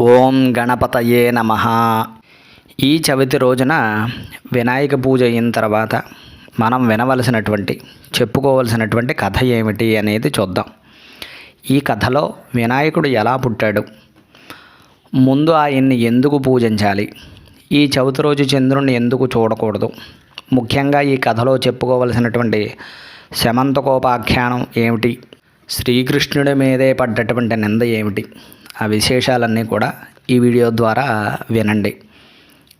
ఓం గణపతయే నమ. ఈ చవితి రోజున వినాయక పూజ అయిన తర్వాత మనం వినవలసినటువంటి చెప్పుకోవలసినటువంటి కథ ఏమిటి అనేది చూద్దాం. ఈ కథలో వినాయకుడు ఎలా పుట్టాడు? ముందు ఆయన్ని ఎందుకు పూజించాలి? ఈ చవితి రోజు చంద్రుణ్ణి ఎందుకు చూడకూడదు? ముఖ్యంగా ఈ కథలో చెప్పుకోవలసినటువంటి శమంతకోపాఖ్యానం ఏమిటి? శ్రీకృష్ణుడి మీదే పడ్డటువంటి నింద ఏమిటి? ఆ విశేషాలన్నీ కూడా ఈ వీడియో ద్వారా వినండి.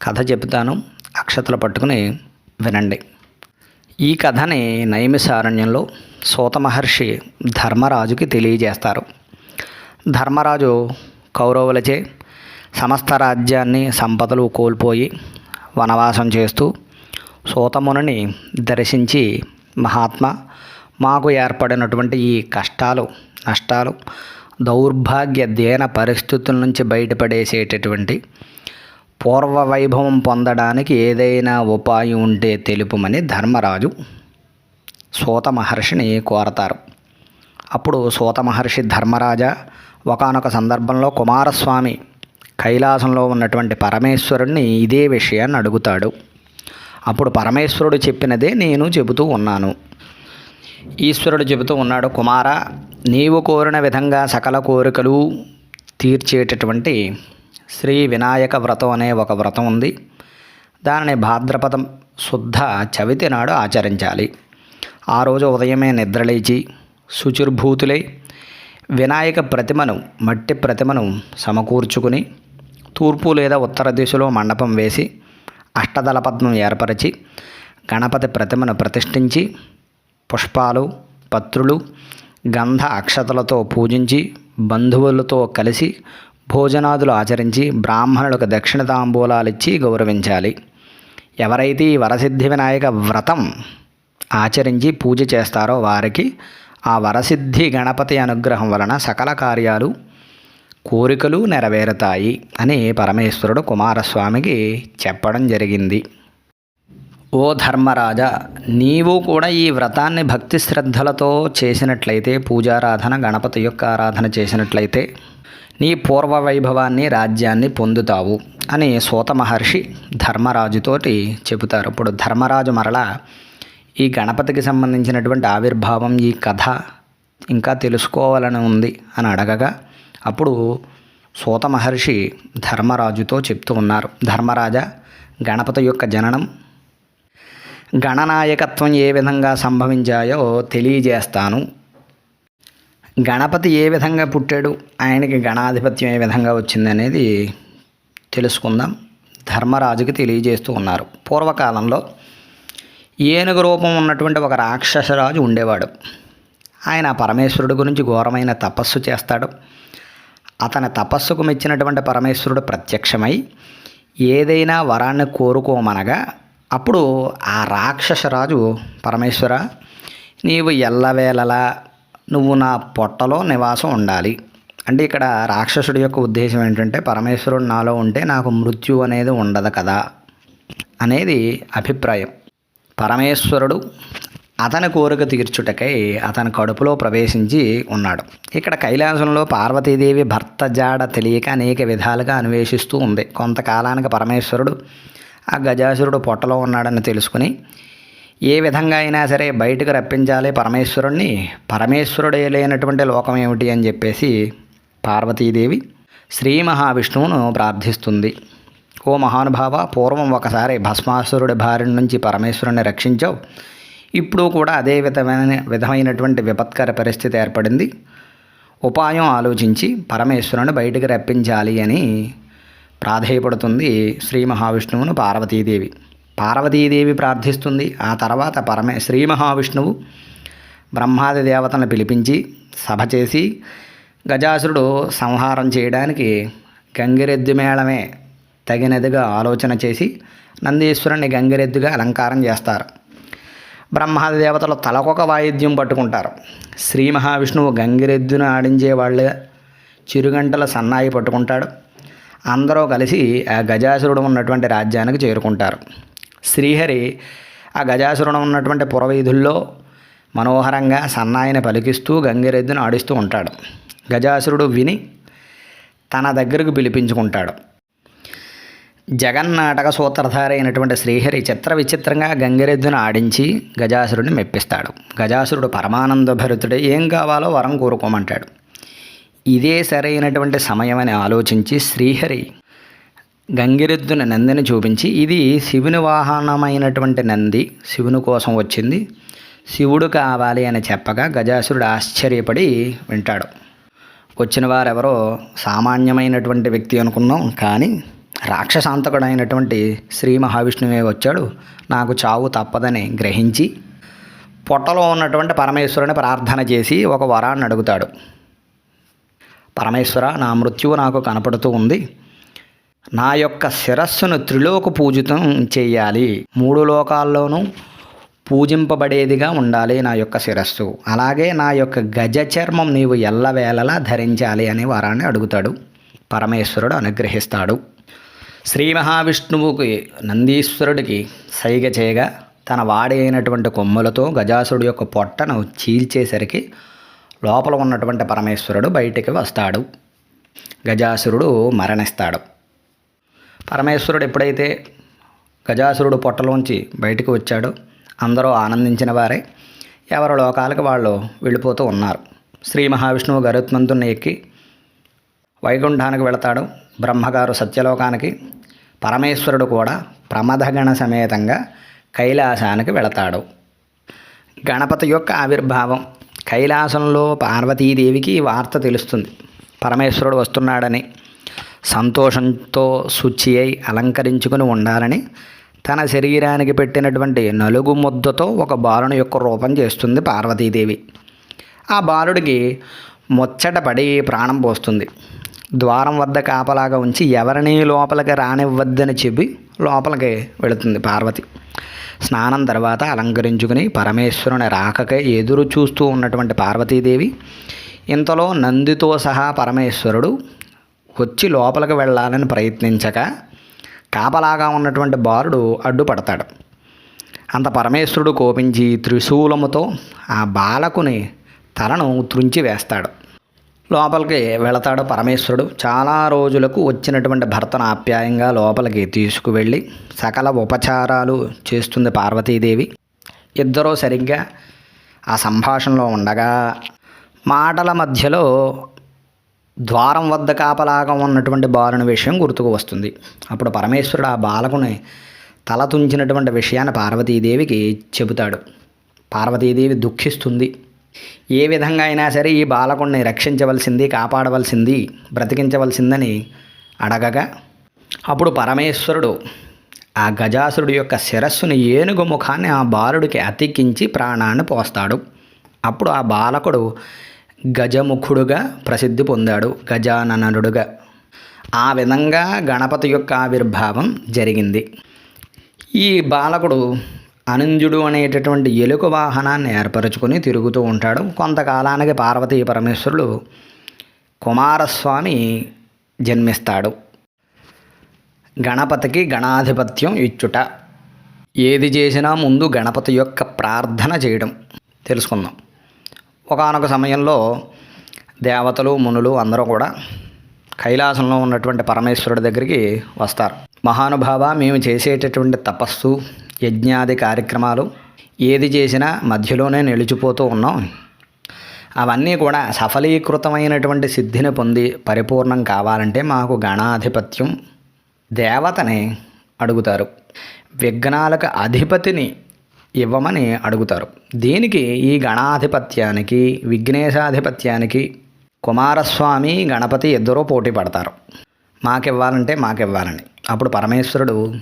కథ చెప్తాను అక్షతలు పట్టుకుని వినండి. ఈ కథని నైమిసారణ్యంలో సూత మహర్షి ధర్మరాజుకి తెలియజేస్తారు. ధర్మరాజు కౌరవులచే సమస్త రాజ్యాన్ని సంపదలు కోల్పోయి వనవాసం చేస్తూ సూతమునిని దర్శించి మహాత్మా మాకు ఏర్పడినటువంటి ఈ కష్టాలు నష్టాలు దౌర్భాగ్య దేన పరిస్థితుల నుంచి బయటపడేసేటటువంటి పూర్వ వైభవం పొందడానికి ఏదైనా ఉపాయం ఉంటే తెలుపమని ధర్మరాజు సూత మహర్షిని కోరతారు. అప్పుడు సూత మహర్షి ధర్మరాజా ఒకానొక సందర్భంలో కుమారస్వామి కైలాసంలో ఉన్నటువంటి పరమేశ్వరుణ్ణి ఇదే విషయాన్ని అడుగుతాడు. అప్పుడు పరమేశ్వరుడు చెప్పినదే నేను చెబుతూ ఉన్నాను. ఈశ్వరుడు చెబుతూ ఉన్నాడు కుమార నీవు కోరిన విధంగా సకల కోరికలు తీర్చేటటువంటి శ్రీ వినాయక వ్రతం అనే ఒక వ్రతం ఉంది. దానిని భాద్రపదం శుద్ధ చవితి నాడు ఆచరించాలి. ఆ రోజు ఉదయమే నిద్రలేచి శుచిర్భూతులై వినాయక ప్రతిమను మట్టి ప్రతిమను సమకూర్చుకుని తూర్పు లేదా ఉత్తర దిశలో మండపం వేసి అష్టదళ పద్మం ఏర్పరిచి గణపతి ప్రతిమను ప్రతిష్ఠించి పుష్పాలు పత్రులు గంధ అక్షతలతో పూజించి బంధువులతో కలిసి భోజనాదులు ఆచరించి బ్రాహ్మణులకు దక్షిణ తాంబూలాలిచ్చి గౌరవించాలి. ఎవరైతే ఈ వరసిద్ధి వినాయక వ్రతం ఆచరించి పూజ చేస్తారో వారికి ఆ వరసిద్ధి గణపతి అనుగ్రహం వలన సకల కార్యాలు కోరికలు నెరవేరుతాయి అని పరమేశ్వరుడు కుమారస్వామికి చెప్పడం జరిగింది. ఓ ధర్మరాజా నీవు కూడా ఈ వ్రతాన్ని భక్తి శ్రద్ధలతో చేసినట్లయితే పూజారాధన గణపతి యొక్క ఆరాధన చేసినట్లయితే నీ పూర్వ వైభవాన్ని రాజ్యాన్ని పొందుతావు అని సూత మహర్షి ధర్మరాజుతోటి చెబుతారు. ఇప్పుడు ధర్మరాజు మరలా ఈ గణపతికి సంబంధించినటువంటి ఆవిర్భావం ఈ కథ ఇంకా తెలుసుకోవాలని ఉంది అని అడగగా అప్పుడు సూత మహర్షి ధర్మరాజుతో చెప్తూ ఉన్నారు. ధర్మరాజా గణపతి యొక్క జననం గణనాయకత్వం ఏ విధంగా సంభవించాయో తెలియజేస్తాను. గణపతి ఏ విధంగా పుట్టాడు ఆయనకి గణాధిపత్యం ఏ విధంగా వచ్చింది అనేది తెలుసుకుందాం. ధర్మరాజుకి తెలియజేస్తూ ఉన్నారు. పూర్వకాలంలో ఏనుగు రూపం ఉన్నటువంటి ఒక రాక్షసరాజు ఉండేవాడు. ఆయన పరమేశ్వరుడు గురించి ఘోరమైన తపస్సు చేస్తాడు. అతని తపస్సుకు మెచ్చినటువంటి పరమేశ్వరుడు ప్రత్యక్షమై ఏదైనా వరాన్ని కోరుకోమనగా అప్పుడు ఆ రాక్షసరాజు పరమేశ్వర నీవు ఎల్లవేళలా నువ్వు నా పొట్టలో నివాసం ఉండాలి. అంటే ఇక్కడ రాక్షసుడి యొక్క ఉద్దేశం ఏంటంటే పరమేశ్వరుడు నాలో ఉంటే నాకు మృత్యు అనేది ఉండదు కదా అనేది అభిప్రాయం. పరమేశ్వరుడు అతని కోరిక తీర్చుటకై అతని కడుపులో ప్రవేశించి ఉన్నాడు. ఇక్కడ కైలాసంలో పార్వతీదేవి భర్త జాడ తెలియక అనేక విధాలుగా అన్వేషిస్తూ ఉంది. కొంతకాలానికి పరమేశ్వరుడు ఆ గజాసురుడు పొట్టలో ఉన్నాడని తెలుసుకుని ఏ విధంగా అయినా సరే బయటకు రప్పించాలి పరమేశ్వరుణ్ణి పరమేశ్వరుడే లేనటువంటి లోకం ఏమిటి అని చెప్పేసి పార్వతీదేవి శ్రీ మహావిష్ణువును ప్రార్థిస్తుంది. ఓ మహానుభావ పూర్వం ఒకసారి భస్మాసురుడి భార్య నుంచి పరమేశ్వరుని రక్షించావు. ఇప్పుడు కూడా అదే విధమైన విధమైనటువంటి విపత్కర పరిస్థితి ఏర్పడింది. ఉపాయం ఆలోచించి పరమేశ్వరుని బయటకు రప్పించాలి అని ప్రాధేయపడుతుంది శ్రీ మహావిష్ణువును పార్వతీదేవి. పార్వతీదేవి ప్రార్థిస్తుంది. ఆ తర్వాత పరమే శ్రీ మహావిష్ణువు బ్రహ్మాది దేవతలను పిలిపించి సభ చేసి గజాసురుడు సంహారం చేయడానికి గంగిరెద్దు మేళమే తగినదిగా ఆలోచన చేసి నందీశ్వరుణ్ణి గంగిరెద్దుగా అలంకారం చేస్తారు. బ్రహ్మాది దేవతలు తలకొక వాయిద్యం పట్టుకుంటారు. శ్రీ మహావిష్ణువు గంగిరెద్దును ఆడించే వాళ్ళు చిరుగంటల సన్నాయి పట్టుకుంటాడు. అందరూ కలిసి ఆ గజాసురుడు ఉన్నటువంటి రాజ్యానికి చేరుకుంటారు. శ్రీహరి ఆ గజాసురుడు ఉన్నటువంటి పురవీధుల్లో మనోహరంగా సన్నాయిని పలికిస్తూ గంగిరెద్దును ఆడిస్తూ ఉంటాడు. గజాసురుడు విని తన దగ్గరకు పిలిపించుకుంటాడు. జగన్నాటక సూత్రధారి అయినటువంటి శ్రీహరి చిత్ర విచిత్రంగా గంగిరెద్దును ఆడించి గజాసురుడిని మెప్పిస్తాడు. గజాసురుడు పరమానంద భరితుడే ఏం కావాలో వరం కోరుకోమంటాడు. ఇదే సరైనటువంటి సమయం అని ఆలోచించి శ్రీహరి గంగిరెద్దున నందిని చూపించి ఇది శివుని వాహనమైనటువంటి నంది శివుని కోసం వచ్చింది. శివుడు కావాలి అని చెప్పగా గజాసురుడు ఆశ్చర్యపడి వింటాడు. వచ్చిన వారెవరో సామాన్యమైనటువంటి వ్యక్తి అనుకున్నాం కానీ రాక్షసాంతకుడైనటువంటి శ్రీ మహావిష్ణువే వచ్చాడు. నాకు చావు తప్పదని గ్రహించి పొట్టలో ఉన్నటువంటి పరమేశ్వరుని ప్రార్థన చేసి ఒక వరాన్ని అడుగుతాడు. పరమేశ్వర నా మృత్యువు నాకు కనపడుతూ ఉంది. నా యొక్క శిరస్సును త్రిలోక పూజితం చేయాలి. మూడు లోకాల్లోనూ పూజింపబడేదిగా ఉండాలి నా యొక్క శిరస్సు. అలాగే నా యొక్క గజ చర్మం నీవు ఎల్లవేళలా ధరించాలి అనే వరాన్ని అడుగుతాడు. పరమేశ్వరుడు అనుగ్రహిస్తాడు. శ్రీ మహావిష్ణువుకి నందీశ్వరుడికి సైగ చేయగా తన వాడి అయినటువంటి కొమ్ములతో గజాసుడు యొక్క పొట్టను చీల్చేసరికి లోపల ఉన్నటువంటి పరమేశ్వరుడు బయటికి వస్తాడు. గజాసురుడు మరణిస్తాడు. పరమేశ్వరుడు ఎప్పుడైతే గజాసురుడు పొట్టలోంచి బయటకు వచ్చాడో అందరూ ఆనందించిన వారే. ఎవరి లోకాలకు వాళ్ళు వెళ్ళిపోతూ ఉన్నారు. శ్రీ మహావిష్ణువు గరుత్మంతుని ఎక్కి వైకుంఠానికి వెళతాడు. బ్రహ్మగారు సత్యలోకానికి. పరమేశ్వరుడు కూడా ప్రమదగణ సమేతంగా కైలాసానికి వెళతాడు. గణపతి యొక్క ఆవిర్భావం కైలాసంలో పార్వతీదేవికి వార్త తెలుస్తుంది. పరమేశ్వరుడు వస్తున్నాడని సంతోషంతో శుచి అయి అలంకరించుకుని ఉండాలని తన శరీరానికి పెట్టినటువంటి నలుగు ముద్దతో ఒక బాలుని యొక్క రూపం చేస్తుంది పార్వతీదేవి. ఆ బాలుడికి ముచ్చట పడి ప్రాణం పోస్తుంది. ద్వారం వద్ద కాపలాగా ఉంచి ఎవరిని లోపలికి రానివ్వద్దని చెప్పి లోపలికి వెళుతుంది పార్వతి. స్నానం తర్వాత అలంకరించుకుని పరమేశ్వరుని రాకకై ఎదురు చూస్తూ ఉన్నటువంటి పార్వతీదేవి ఇంతలో నందితో సహా పరమేశ్వరుడు వచ్చి లోపలికి వెళ్ళాలని ప్రయత్నించక కాపలాగా ఉన్నటువంటి బాలుడు అడ్డుపడతాడు. అంత పరమేశ్వరుడు కోపించి త్రిశూలముతో ఆ బాలకుని తలను త్రుంచి వేస్తాడు. లోపలికి వెళతాడు పరమేశ్వరుడు. చాలా రోజులకు వచ్చినటువంటి భర్తను ఆప్యాయంగా లోపలికి తీసుకువెళ్ళి సకల ఉపచారాలు చేస్తుంది పార్వతీదేవి. ఇద్దరూ సరిగ్గా ఆ సంభాషణలో ఉండగా మాటల మధ్యలో ద్వారం వద్ద కాపలాగా ఉన్నటువంటి బాలుని విషయం గుర్తుకు వస్తుంది. అప్పుడు పరమేశ్వరుడు ఆ బాలకుని తల తుంచినటువంటి విషయాన్ని పార్వతీదేవికి చెబుతాడు. పార్వతీదేవి దుఃఖిస్తుంది. ఏ విధంగా అయినా సరే ఈ బాలకుడిని రక్షించవలసింది కాపాడవలసింది బ్రతికించవలసిందని అడగగా అప్పుడు పరమేశ్వరుడు ఆ గజాసురుడు యొక్క శిరస్సుని ఏనుగు ముఖాన్ని ఆ బాలుడికి అతికించి ప్రాణాన్ని పోస్తాడు. అప్పుడు ఆ బాలకుడు గజముఖుడుగా ప్రసిద్ధి పొందాడు గజాననుడుగా. ఆ విధంగా గణపతి యొక్క ఆవిర్భావం జరిగింది. ఈ బాలకుడు అనంజుడు అనేటటువంటి ఎలుక వాహనాన్ని ఏర్పరచుకొని తిరుగుతూ ఉంటాడు. కొంతకాలానికి పార్వతీ పరమేశ్వరుడు కుమారస్వామి జన్మిస్తాడు. గణపతికి గణాధిపత్యం ఇచ్చుట. ఏది చేసినా ముందు గణపతి యొక్క ప్రార్థన చేయడం. తెలుసుకుందాం. ఒకానొక సమయంలో దేవతలు మునులు అందరూ కూడా కైలాసంలో ఉన్నటువంటి పరమేశ్వరుడి దగ్గరికి వస్తారు. మహానుభావ మేము చేసేటటువంటి తపస్సు యజ్ఞాది కార్యక్రమాలు ఏది చేసినా మధ్యలోనే నిలిచిపోతూ ఉన్నాం. అవన్నీ కూడా సఫలీకృతమైనటువంటి సిద్ధిని పొంది పరిపూర్ణం కావాలంటే మాకు గణాధిపత్యం దేవతని అడుగుతారు. విఘ్నాలకు అధిపతిని ఇవ్వమని అడుగుతారు. దీనికి ఈ గణాధిపత్యానికి విఘ్నేశాధిపత్యానికి కుమారస్వామి గణపతి ఇద్దరూ పోటీ పడతారు. మాకివ్వాలంటే మాకివ్వాలని. అప్పుడు పరమేశ్వరుడు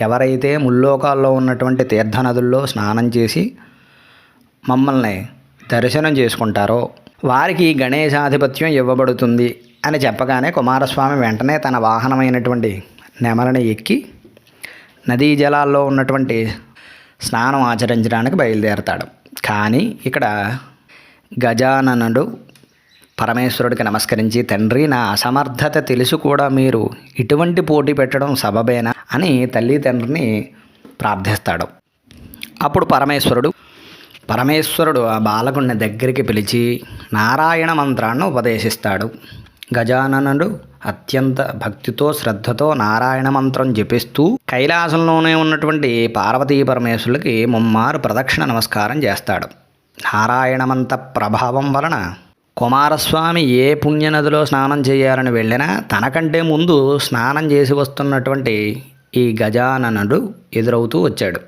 ఎవరైతే ముల్లోకాల్లో ఉన్నటువంటి తీర్థనదుల్లో స్నానం చేసి మమ్మల్ని దర్శనం చేసుకుంటారో వారికి గణేశాధిపత్యం ఇవ్వబడుతుంది అని చెప్పగానే కుమారస్వామి వెంటనే తన వాహనమైనటువంటి నెమలని ఎక్కి నదీ జలాల్లో ఉన్నటువంటి స్నానం ఆచరించడానికి బయలుదేరతాడు. కానీ ఇక్కడ గజాననుడు పరమేశ్వరుడికి నమస్కరించి తండ్రి నా అసమర్థత తెలుసు కూడా మీరు. ఇటువంటి పోటీ పెట్టడం సబబేనా? అని తల్లి తండ్రిని ప్రార్థిస్తాడు. అప్పుడు పరమేశ్వరుడు పరమేశ్వరుడు ఆ బాలకుడిని దగ్గరికి పిలిచి నారాయణ మంత్రాన్ని ఉపదేశిస్తాడు. గజాననుడు అత్యంత భక్తితో శ్రద్ధతో నారాయణ మంత్రం జపిస్తూ కైలాసంలోనే ఉన్నటువంటి పార్వతీ పరమేశ్వరులకి ముమ్మారు ప్రదక్షిణ నమస్కారం చేస్తాడు. నారాయణమంత ప్రభావం వలన కుమారస్వామి ఏ పుణ్యనదిలో స్నానం చేయాలని వెళ్ళినా తనకంటే ముందు స్నానం చేసి వస్తున్నటువంటి ఈ గజాననుడు ఎదురవుతూ వచ్చాడు.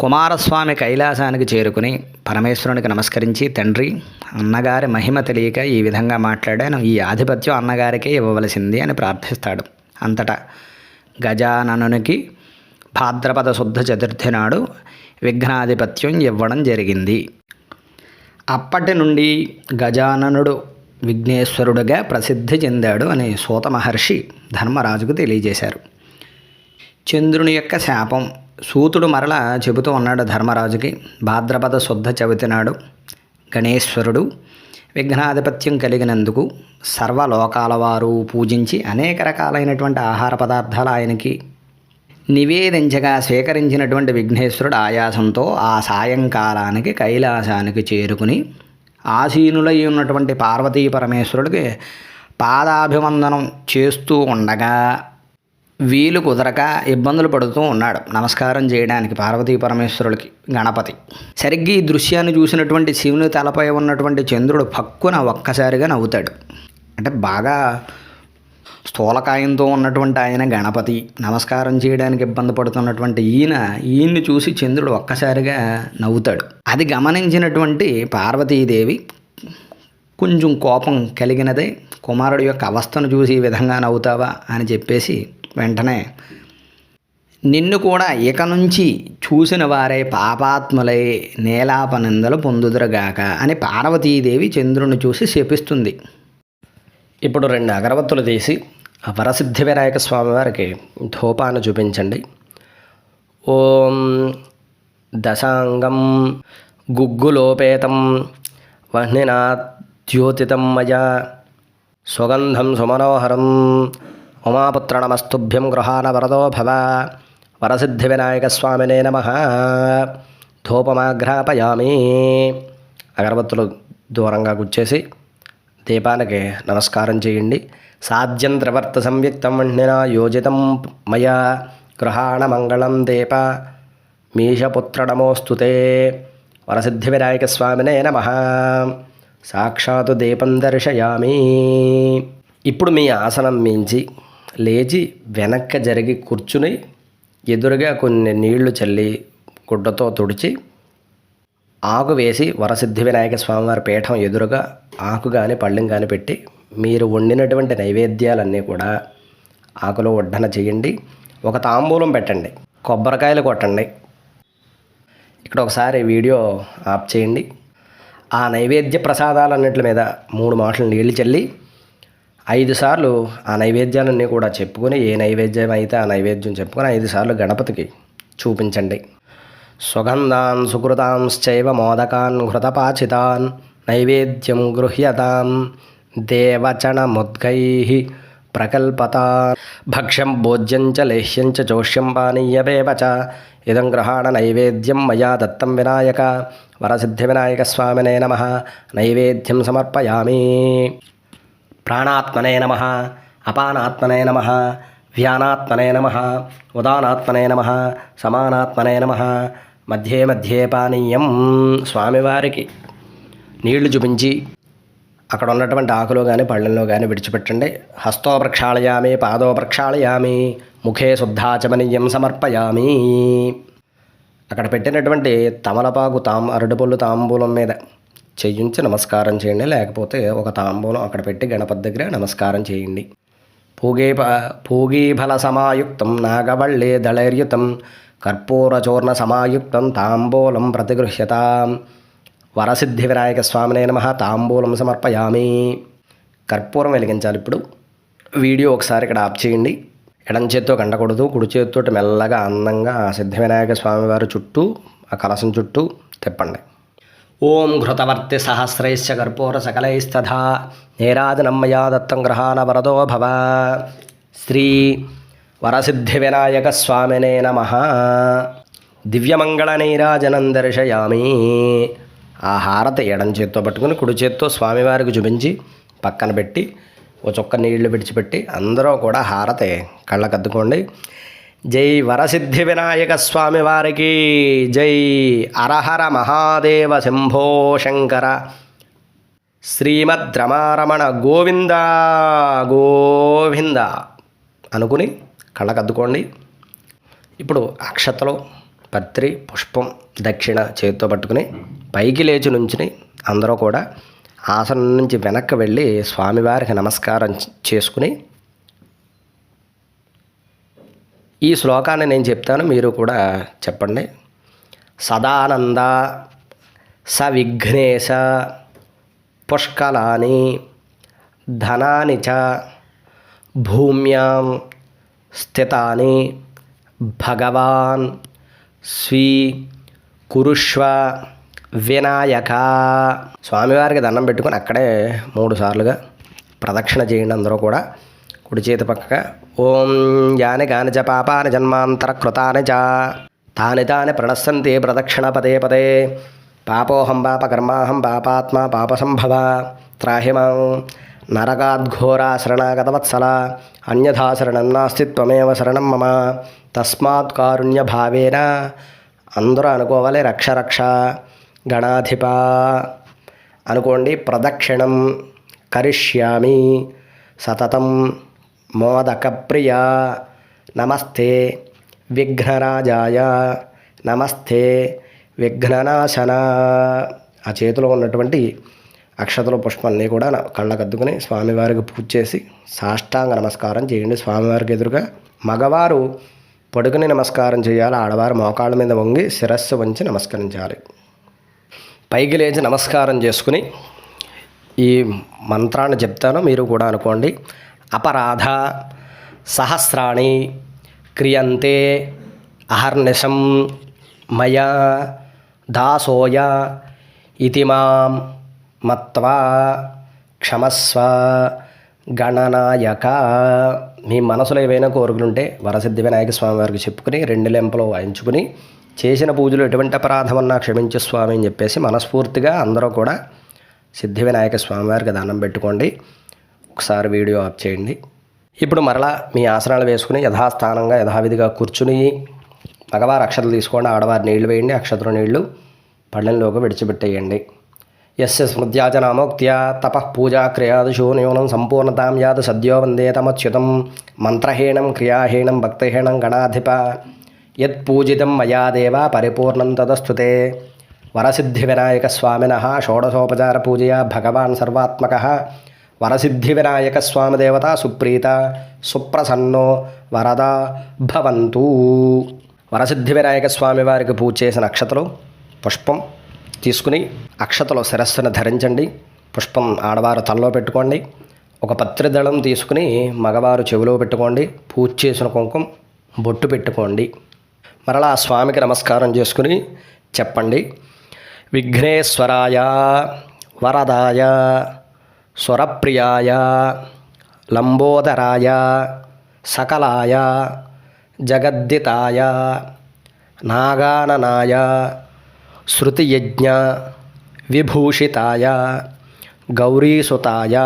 కుమారస్వామి కైలాసానికి చేరుకుని పరమేశ్వరునికి నమస్కరించి తండ్రి అన్నగారి మహిమ తెలియక ఈ విధంగా మాట్లాడాను. ఈ ఆధిపత్యం అన్నగారికే ఇవ్వవలసింది అని ప్రార్థిస్తాడు. అంతటా గజాననునికి భాద్రపద శుద్ధ చతుర్థి నాడు విఘ్నాధిపత్యం ఇవ్వడం జరిగింది. అప్పటి నుండి గజాననుడు విఘ్నేశ్వరుడుగా ప్రసిద్ధి చెందాడు అని సూత మహర్షి ధర్మరాజుకు తెలియజేశారు. చంద్రుని యొక్క శాపం సూతుడు మరల చెబుతూ ఉన్నాడు ధర్మరాజుకి భాద్రపద శుద్ధ చవితి నాడు గణేశ్వరుడు విఘ్నాధిపత్యం కలిగినందుకు సర్వలోకాల వారు పూజించి అనేక రకాలైనటువంటి ఆహార పదార్థాలు ఆయనకి నివేదించగా స్వీకరించినటువంటి విఘ్నేశ్వరుడు ఆయాసంతో ఆ సాయంకాలానికి కైలాసానికి చేరుకుని ఆసీనులై ఉన్నటువంటి పార్వతీ పరమేశ్వరుడికి పాదాభివందనం చేస్తూ ఉండగా వీలు కుదరక ఇబ్బందులు పడుతూ ఉన్నాడు. నమస్కారం చేయడానికి పార్వతీ పరమేశ్వరుడికి గణపతి. సరిగ్గా ఈ దృశ్యాన్ని చూసినటువంటి శివుని తలపై ఉన్నటువంటి చంద్రుడు పక్కున ఒక్కసారిగా నవ్వుతాడు. అంటే బాగా స్థూలకాయంతో ఉన్నటువంటి ఆయన గణపతి. నమస్కారం చేయడానికి ఇబ్బంది పడుతున్నటువంటి ఈయన ఈయన్ని చూసి చంద్రుడు ఒక్కసారిగా నవ్వుతాడు. అది గమనించినటువంటి పార్వతీదేవి కొంచెం కోపం కలిగినదే కుమారుడు యొక్క అవస్థను చూసి ఈ విధంగా నవ్వుతావా అని చెప్పేసి వెంటనే నిన్ను కూడా ఇక నుంచి చూసిన వారే పాపాత్ములై నేలాపనిందలు పొందుదురుగాక అని పార్వతీదేవి చంద్రుని చూసి శపిస్తుంది. ఇప్పుడు రెండు అగరవత్తులు తీసి వరసిద్ధి వినాయక స్వామి వారికి ధూపాన్ని చూపించండి. ఓం దశాంగం గుగ్గులోపేతం వహ్నినాద్యోతితం మయ సుగంధం సుమనోహరం ఉమాపుత్రణమస్తుభ్యం గృహాన వరదో భవ వరసిద్ధి వినాయక స్వామినే నమ. ధూపమాఘ్రాపయామి. అగరబత్తులు దూరంగా గుచ్చేసి దీపానికి నమస్కారం చేయండి. సాధ్యం త్రివర్త సంయుక్తం వండిన యోజితం మయా గృహాణ మంగళం దీప మీషపుత్రడమోస్తుతే వరసిద్ధి వినాయక స్వామినే నమ. సాక్షాత్ దీపం దర్శయామి. ఇప్పుడు మీ ఆసనం మించి లేచి వెనక్కి జరిగి కూర్చుని ఎదురుగా కొన్ని నీళ్ళు చల్లి గుడ్డతో తుడిచి ఆకు వేసి వరసిద్ధి వినాయక స్వామివారి పీఠం ఎదురుగా ఆకు కానీ పళ్ళెం కానీ పెట్టి మీరు వండినటువంటి నైవేద్యాలన్నీ కూడా ఆకులో వడ్డన చేయండి. ఒక తాంబూలం పెట్టండి. కొబ్బరికాయలు కొట్టండి. ఇక్కడ ఒకసారి వీడియో ఆప్ చేయండి. ఆ నైవేద్య ప్రసాదాలన్నింటి మీద మూడు మాటలు నీళ్ళు చల్లి ఐదు సార్లు ఆ నైవేద్యాలన్నీ కూడా చెప్పుకొని ఏ నైవేద్యం అయితే ఆ నైవేద్యం చెప్పుకొని ఐదు సార్లు గణపతికి చూపించండి. సుగంధాన్ సుకృతాంశ్చైవ మోదకాన్ ఘృతపాచితాన్ నైవేద్యం గృహ్యతాం దేవచణముద్గై ప్రకల్పతా భక్ష్యం భోజ్యం చ లేహ్యం చ చోష్యం పానీయమేవ చ ఇదం గ్రహాణ నైవేద్యం మయా దత్తం వినాయక వరసిద్ధి వినాయక స్వామినే నమ నైవేద్యం సమర్పయామి. ప్రాణాత్మనే నమ అపానాత్మనే నమ వ్యానాత్మనే నమ ఉదానాత్మనే నమ సమానాత్మనే నమ మధ్యే మధ్యే పానీయం. స్వామివారికి నీళ్ళు చూపించి అక్కడ ఉన్నటువంటి ఆకులో కానీ పళ్ళల్లో కానీ విడిచిపెట్టండి. హస్తో ప్రక్షాళయామి పాదో ప్రక్షాళయామి ముఖే శుద్ధాచమనీయం సమర్పయామి. అక్కడ పెట్టినటువంటి తమలపాకు తాం అరటిపళ్ళు తాంబూలం మీద చేయించి నమస్కారం చేయండి. లేకపోతే ఒక తాంబూలం అక్కడ పెట్టి గణపతి దగ్గర నమస్కారం చేయండి. పూగే పూగీఫల సమాయుక్తం నాగవళ్ళే దళైర్యుతం కర్పూరచూర్ణ సమాయుక్తం తాంబూలం ప్రతిగృహ్యతాం. వరసిద్ధి వినాయక స్వామినే నమ తాంబూలం సమర్పయామి. కర్పూరం వెలిగించాలి ఇప్పుడు. వీడియో ఒకసారి ఇక్కడ ఆప్ చేయండి. ఎడం చేత్తో కండకూడదు కుడి చేతితో మెల్లగా అందంగా ఆ వినాయక స్వామివారి చుట్టూ ఆ కలశం చుట్టూ తిప్పండి. ఓం ఘృతవర్తి సహస్రైశ్చ కర్పూర సకలైస్తథా. నేరాజనమ్మయా దత్తం గ్రహాన వరదో భవ. శ్రీ వరసిద్ధి వినాయక స్వామినే నమ. దివ్యమంగళ నీరాజనం దర్శయామి ఆ హారతి ఎడం చేత్తో పట్టుకుని కుడి చేత్తో స్వామివారికి చూపించి పక్కన పెట్టి ఓ చొక్క నీళ్ళు విడిచిపెట్టి అందరూ కూడా హారతి. కళ్ళకద్దుకోండి జై వరసిద్ధి వినాయక స్వామి వారికి. జై అరహర మహాదేవ శంభో శంకర. శ్రీమద్ రమారమణ గోవింద గోవింద అనుకుని కళ్ళకద్దుకోండి. ఇప్పుడు అక్షతలు పత్రి పుష్పం దక్షిణ చేతితో పట్టుకుని పైకి లేచి నుంచుని అందరూ కూడా ఆసనం నుంచి వెనక్కి వెళ్ళి స్వామివారికి నమస్కారం చేసుకుని ఈ శ్లోకాన్ని నేను చెప్తాను మీరు కూడా చెప్పండి. సదానంద స విఘ్నేశ పుష్కలాని ధనాని చ భూమ్యాం స్థితాని భగవాన్. స్వీ కురుష్వ వినాయక. స్వామివారికి దండం పెట్టుకొని అక్కడే మూడు సార్లుగా ప్రదక్షిణ చేయండి అందరూ కూడా. కుడి చేతి పక్కగా ఓం యాని కాని చ పాపాని జన్మాంతర కృతాని చ. తాని తాని ప్రణశ్యంతి ప్రదక్షిణ పదే పదే. పాపోహం పాపకర్మాహం పాపాత్మ పాపసంభవ త్రాహిమాం. నరకాద్ఘోరా శరణాగతవత్సల అన్యథా శరణం నాస్తి త్వమేవ శరణం మమ తస్మాత్ కారుణ్య భావేన అందరూ అనుకోవాలి రక్ష రక్ష గణాధిప అనుకోండి ప్రదక్షిణం కరిష్యామి సతతం మోదకప్రియ నమస్తే విఘ్నరాజాయ నమస్తే విఘ్ననాశన ఆ చేతిలో ఉన్నటువంటి అక్షతలు పుష్పాన్ని కూడా నా కళ్ళకద్దుకుని స్వామివారికి పూజ చేసి సాష్టాంగ నమస్కారం చేయండి. స్వామివారికి ఎదురుగా మగవారు పడుకుని నమస్కారం చేయాలి. ఆడవారు మోకాళ్ళ మీద వంగి శిరస్సు వంచి నమస్కరించాలి. పైకి లేచి నమస్కారం చేసుకుని ఈ మంత్రాన్ని చెప్తాను. మీరు కూడా అనుకోండి. అపరాధ సహస్రాణి క్రియంతే అహర్నిశం మయా దాసోయ ఇతి మాం మత్వా క్షమస్వ గణనాయక. మీ మనసులో ఏవైనా కోరికలుంటే వరసిద్ధి వినాయక స్వామి వారికి చెప్పుకుని రెండు లెంపలు వాయించుకుని చేసిన పూజలు ఎటువంటి అపరాధమన్నా క్షమించు స్వామి అని చెప్పేసి మనస్ఫూర్తిగా అందరూ కూడా సిద్ధి వినాయక స్వామి వారికి దండం పెట్టుకోండి. ఒకసారి వీడియో ఆఫ్ చేయండి. ఇప్పుడు మరలా మీ ఆసనాలు వేసుకుని యథాస్థానంగా యథావిధిగా కూర్చుని మగవారు అక్షతలు తీసుకోండి ఆడవారు నీళ్ళు వేయండి అక్షతలు నీళ్ళు పళ్ళెంలోకి విడిచిపెట్టేయండి. యస్య స్మృత్యాచనామోక్త్యా తపః పూజా క్రియాదిషు న్యూనం సంపూర్ణతాం యాద సద్యో వందే తమచ్యుతం మంత్రహీనం క్రియాహీనం భక్తిహీనం గణాధిప యత్పూజితం మయా దేవ పరిపూర్ణం తదస్తుతే వరసిద్ధి వినాయక స్వామిన షోడశోపచార పూజయా భగవాన్ సర్వాత్మక వరసిద్ధి వినాయక స్వామి దేవత సుప్రీత సుప్రసన్నో వరద భవంతు వరసిద్ధి వినాయక స్వామి వారికి పూజ చేసిన నక్షత్రం పుష్పం తీసుకుని అక్షతలో శిరస్సును ధరించండి. పుష్పం ఆడవారు తలలో పెట్టుకోండి. ఒక పత్రిదళం తీసుకుని మగవారు చెవిలో పెట్టుకోండి. పూజ చేసిన కుంకుమ బొట్టు పెట్టుకోండి. మరలా స్వామికి నమస్కారం చేసుకుని చెప్పండి. విఘ్నేశ్వరాయ వరదాయ స్వరప్రియాయ లంబోదరాయ సకలాయ జగద్దితాయ నాగాననాయ శృతియజ్ఞ విభూషితాయ గౌరీసుతాయ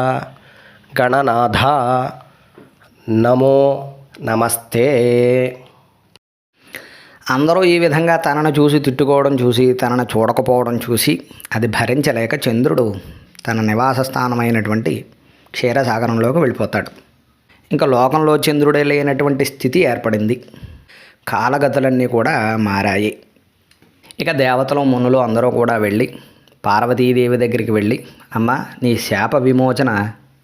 గణనాథ నమో నమస్తే అందరూ ఈ విధంగా తనను చూసి తిట్టుకోవడం చూసి తనను చూడకపోవడం చూసి అది భరించలేక చంద్రుడు తన నివాస స్థానమైనటువంటి క్షీరసాగరంలోకి వెళ్ళిపోతాడు. ఇంకా లోకంలో చంద్రుడే లేనటువంటి స్థితి ఏర్పడింది. కాలగతులన్నీ కూడా మారాయి. ఇక దేవతలు మునులు అందరూ కూడా వెళ్ళి పార్వతీదేవి దగ్గరికి వెళ్ళి అమ్మ నీ శాప విమోచన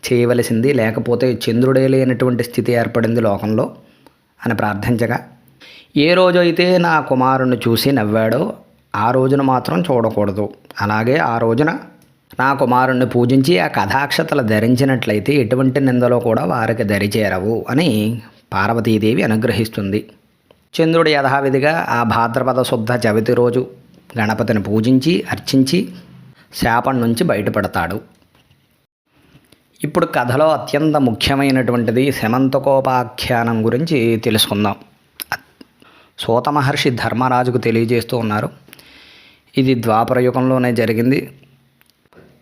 చేయవలసింది లేకపోతే చంద్రుడే లేనటువంటి స్థితి ఏర్పడింది లోకంలో అని ప్రార్థించగా ఏ రోజైతే నా కుమారుణ్ణి చూసి నవ్వాడో ఆ రోజున మాత్రం చూడకూడదు. అలాగే ఆ రోజున నా కుమారుణ్ణి పూజించి ఆ కథాక్షతలు ధరించినట్లయితే ఎటువంటి నిందలో కూడా వారికి దరిచేరవు అని పార్వతీదేవి అనుగ్రహిస్తుంది. చంద్రుడు యథావిధిగా ఆ భాద్రపద శుద్ధ చవితి రోజు గణపతిని పూజించి అర్చించి శాపం నుంచి బయటపడతాడు. ఇప్పుడు కథలో అత్యంత ముఖ్యమైనటువంటిది శమంతకోపాఖ్యానం గురించి తెలుసుకుందాం. సూత మహర్షి ధర్మరాజుకు తెలియజేస్తూ ఉన్నారు. ఇది ద్వాపర యుగంలోనే జరిగింది.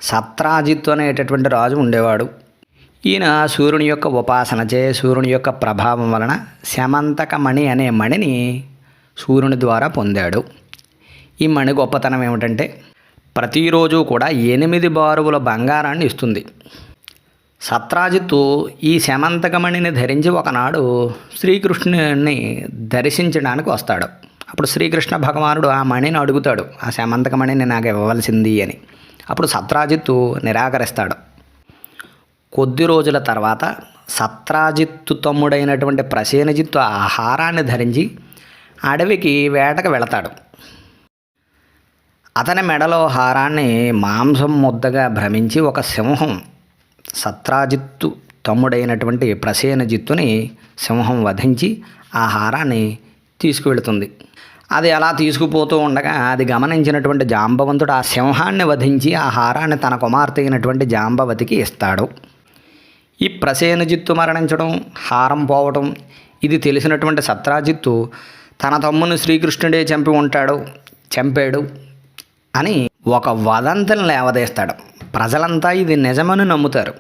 సత్రాజిత్ అనేటటువంటి రాజు ఉండేవాడు. ఈయన సూర్యుని యొక్క ఉపాసనచే సూర్యుని యొక్క ప్రభావం వలన శమంతక మణి అనే మణిని సూర్యుని ద్వారా పొందాడు. ఈ మణి గొప్పతనం ఏమిటంటే ప్రతిరోజు కూడా ఎనిమిది బారువుల బంగారాన్ని ఇస్తుంది. సత్రాజిత్తు ఈ శమంతకమణిని ధరించి ఒకనాడు శ్రీకృష్ణుని దర్శించడానికి వస్తాడు. అప్పుడు శ్రీకృష్ణ భగవానుడు ఆ మణిని అడుగుతాడు. ఆ శమంతకమణిని నాకు ఇవ్వవలసింది అని. అప్పుడు సత్రాజిత్తు నిరాకరిస్తాడు. కొద్ది రోజుల తర్వాత సత్రాజిత్తు తమ్ముడైనటువంటి ప్రసేనజిత్తు ఆ హారాన్ని ధరించి అడవికి వేటకు వెళతాడు. అతని మెడలో హారాన్ని మాంసం ముద్దగా భ్రమించి ఒక సింహం సత్రాజిత్తు తమ్ముడైనటువంటి ప్రసేనజిత్తుని సింహం వధించి ఆ హారాన్ని తీసుకువెళుతుంది. అది అలా తీసుకుపోతూ ఉండగా అది గమనించినటువంటి జాంబవంతుడు ఆ సింహాన్ని వధించి ఆ హారాన్ని తన కుమార్తె అయినటువంటి జాంబవతికి ఇస్తాడు. ఈ ప్రసేనజిత్తు మరణించడం హారం పోవటం ఇది తెలిసినటువంటి సత్రాజిత్తు తన తమ్ముని శ్రీకృష్ణుడే చంపి ఉంటాడు చంపాడు అని ఒక వదంతిని లేవదీస్తాడు. ప్రజలంతా ఇది నిజమని నమ్ముతారు.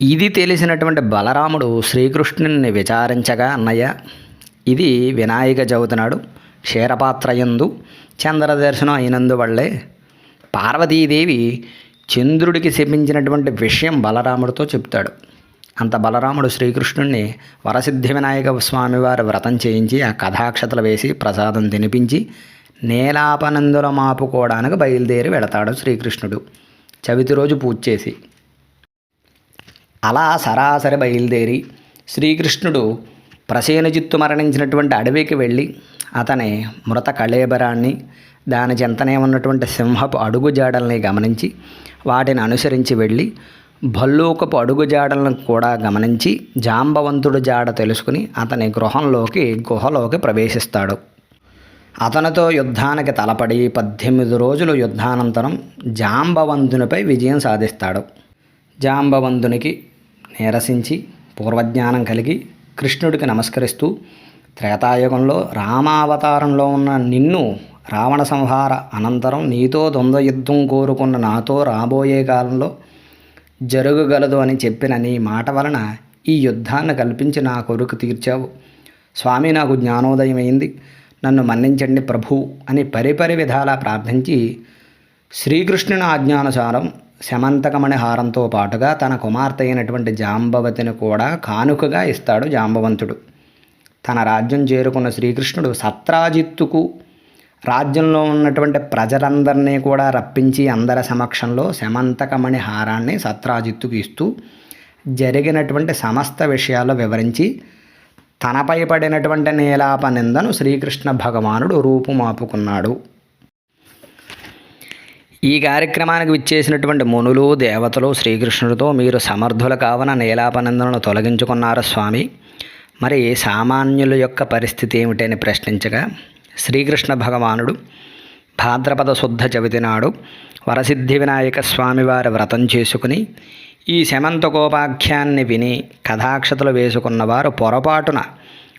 ఇది తెలిసినటువంటి బలరాముడు శ్రీకృష్ణుని విచారించగా అన్నయ్య ఇది వినాయక చవితి నాడు క్షీరపాత్రయందు చంద్ర దర్శనం అయినందువల్లే పార్వతీదేవి చంద్రుడికి శపించినటువంటి విషయం బలరాముడితో చెప్తాడు. అంత బలరాముడు శ్రీకృష్ణుణ్ణి వరసిద్ధి వినాయక స్వామివారి వ్రతం చేయించి ఆ కథాక్షతలు వేసి ప్రసాదం తినిపించి నేలాపనందుల మాపుకోవడానికి బయలుదేరి వెళతాడు శ్రీకృష్ణుడు. చవితి రోజు పూజ చేసి. అలా సరాసరి బయలుదేరి శ్రీకృష్ణుడు ప్రసేనజిత్తు మరణించినటువంటి అడవికి వెళ్ళి అతని మృత కళేబరాన్ని దాని చెంతనే ఉన్నటువంటి సింహపు అడుగు జాడల్ని గమనించి వాటిని అనుసరించి వెళ్ళి భల్లూకపు అడుగు జాడలను కూడా గమనించి జాంబవంతుడు జాడ తెలుసుకుని అతని గృహంలోకి గుహలోకి ప్రవేశిస్తాడు. అతనితో యుద్ధానికి తలపడి పద్దెనిమిది రోజులు యుద్ధానంతరం జాంబవంతునిపై విజయం సాధిస్తాడు. జాంబవంతునికి నీరసించి పూర్వజ్ఞానం కలిగి కృష్ణుడికి నమస్కరిస్తూ త్రేతాయుగంలో రామావతారంలో ఉన్న నిన్ను రావణ సంహార అనంతరం నీతో ద్వంద్వ యుద్ధం కోరుకున్న నాతో రాబోయే కాలంలో జరగగలదు అని చెప్పిన నీ మాట వలన ఈ యుద్ధాన్ని కల్పించి నా కొరకు తీర్చావు. స్వామి నాకు జ్ఞానోదయమైంది. నన్ను మన్నించండి ప్రభు అని పరిపరి విధాలా ప్రార్థించి శ్రీకృష్ణుని ఆజ్ఞానుసారం శమంతకమణి హారంతో పాటుగా తన కుమార్తె అయినటువంటి జాంబవతిని కూడా కానుకగా ఇస్తాడు జాంబవంతుడు. తన రాజ్యం చేరుకున్న శ్రీకృష్ణుడు సత్రాజిత్తుకు రాజ్యంలో ఉన్నటువంటి ప్రజలందరినీ కూడా రప్పించి అందరి సమక్షంలో శమంతకమణి హారాన్ని సత్రాజిత్తుకు ఇస్తూ జరిగినటువంటి సమస్త విషయాలు వివరించి తనపై పడినటువంటి నీలాప నిందను శ్రీకృష్ణ భగవానుడు రూపుమాపుకున్నాడు. ఈ కార్యక్రమానికి విచ్చేసినటువంటి మునులు దేవతలు శ్రీకృష్ణుడితో మీరు సమర్థుల కావన నీలాపనందనను తొలగించుకున్నారు స్వామి. మరి సామాన్యుల యొక్క పరిస్థితి ఏమిటని ప్రశ్నించగా శ్రీకృష్ణ భగవానుడు భాద్రపద శుద్ధ చవితి నాడు వరసిద్ధి వినాయక స్వామివారి వ్రతం చేసుకుని ఈ శమంతకోపాఖ్యాన్ని విని కథాక్షతలు వేసుకున్నవారు పొరపాటున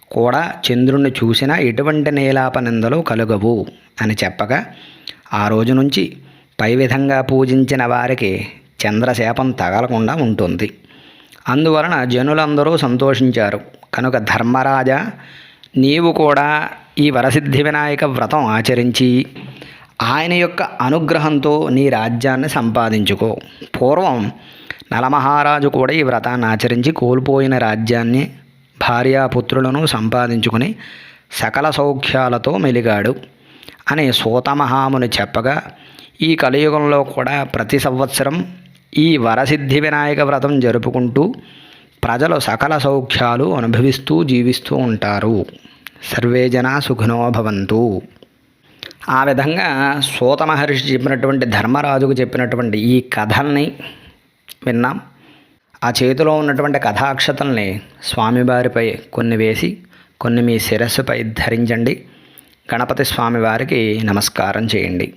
కూడా చంద్రుణ్ణి చూసినా ఎటువంటి నీలాప నిందలు కలుగవు అని చెప్పగా ఆ రోజు నుంచి పై విధంగా పూజించిన వారికి చంద్రశాపం తగలకుండా ఉంటుంది. అందువలన జనులందరూ సంతోషించారు. కనుక ధర్మరాజా నీవు కూడా ఈ వరసిద్ధి వినాయక వ్రతం ఆచరించి ఆయన యొక్క అనుగ్రహంతో నీ రాజ్యాన్ని సంపాదించుకో. పూర్వం నలమహారాజు కూడా ఈ వ్రతాన్ని ఆచరించి కోల్పోయిన రాజ్యాన్ని భార్యాపుత్రులను సంపాదించుకుని సకల సౌఖ్యాలతో మెలిగాడు అని సూతమహాముని చెప్పగా ఈ కలియుగంలో కూడా ప్రతి సంవత్సరం ఈ వరసిద్ధి వినాయక వ్రతం జరుపుకుంటూ ప్రజలు సకల సౌఖ్యాలు అనుభవిస్తూ జీవిస్తూ ఉంటారు. సర్వే జనా సుఖినో భవంతు. ఆ విధంగా సూత మహర్షి చెప్పినటువంటి ధర్మరాజుకు చెప్పినటువంటి ఈ కథల్ని విన్నాం. ఆ చేతిలో ఉన్నటువంటి కథాక్షతల్ని స్వామివారిపై కొన్ని వేసి కొన్ని మీ శిరస్సుపై ధరించండి. గణపతి స్వామివారికి నమస్కారం చేయండి.